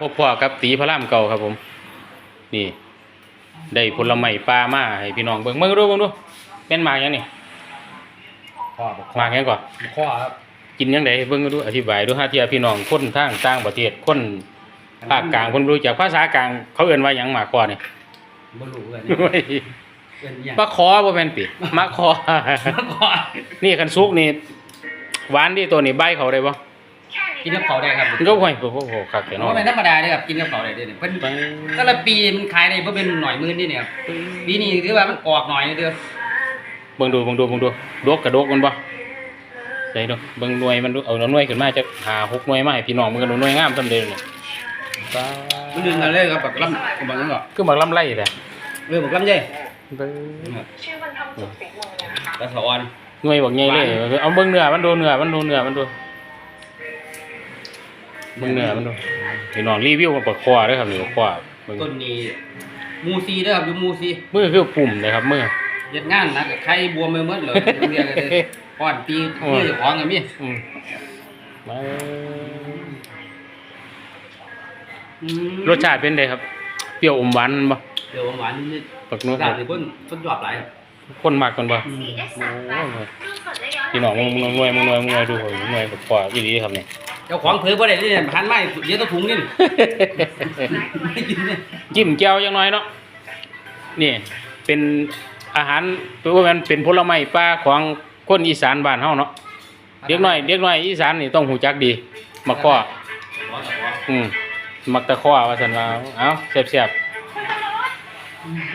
พบพ่อกับตีพระรามเก่าครับผม นี่ ได้ผลไม้ปลามาให้พี่น้องเบิ่งเบิ่งดูเบิ่งดูเป็นหมากหยังนี่ข้อบอกหมากหยังก่อนข้อครับกินหยังไงเบิ่งดูอธิบายดูหาเทียพี่น้องคนทางต่างประเทศคนภาคกลางคนรู้จักภาษากลาง เขาเอิ้นว่าหยังหมากก่อนนี่บ่รู้เลยเฮ้ยเป็นอหย่างมะขอบ่แม่นติมะขอข้อนี่คันสุกนี่หวานดีตัวนี้ใบเขาได้บ่ กินกับเขาวได้ครับมันก็ห้อยโอ้โหคักแต่เพเนาะราะเป็นธรรมดาเลยครับกินกับเขาวได้เด้อเนี่ยเพิ่นแต่ละปีมันขายได้บ่เป็นหน่อยหมื่นนี่เนี่ยครับปีนี้ถือว่ามันออกหน่อยเด้อเบิ่งดูเบิ่งดูเบิ่งดูดกกระดกมันบ่ใส่ดูเบิ่งหน่วยมันดูเอาหน่วยขึ้นมาจะหาหกหน่วยมาให้พี่น้องมันก็ดูหน่วยงามซำเด้อเนี่ยปลามันดึงกันเลยครับแบบลำบังนั้นก็คือหมักลำไรแหละเรื่องบอกลำไยเบิ่งชื่อมันทำสุดฝีมือเลยนะคะกระสอนหน่วยบักใหญ่เลยเอาเบิ่งเนื้อมันดูเนื้อมันดูเนื้อมันดู เบิ่งเนื้อมันดูพี่น้องรีวิวมาปลาคอเด้อครับนี่ปลาคอเบิ่งต้นนี้มูซีเด้อครับอยู่มูซีมือคือปุ่มนะครับมือเฮ็ดงานนะกับไข่บวมไปหมดเลยเรียกกันเลยป้อนตีนี่เจ้าของก็มีอืมมาอืมรสชาติเป็นไงครับ เปรี้ยวอมหวานบ่เดี๋ยวหวานๆนิดปักนัวๆร้านนี้เพิ่นเพิ่นชอบหลายครับคนมากกันบ่สีเอสสามแปดดูสดและย้อนหลังพี่น้องมึงมึงหน่วยมึงหน่วยมึงหน่วยดูหน่วยปลาคออีหลีครับนี่ เจ้าของเผลอบ่ได้เลยเนี่ยหันมาเดี๋ยวต้องถุงนี่ไม่กินเนี่ยจิ้มแจ่วจังน้อยเนาะนี่เป็นอาหารแปลว่ามันเป็นผลไม้ป่าของคนอีสานบ้านเฮาเนาะเด็กน้อยเด็กน้อยอีสานนี่ต้องหูจักดีมักข้อขอแต่ขออืมมักตะข้อว่าซั่นว่าเอ้าแซ่บๆ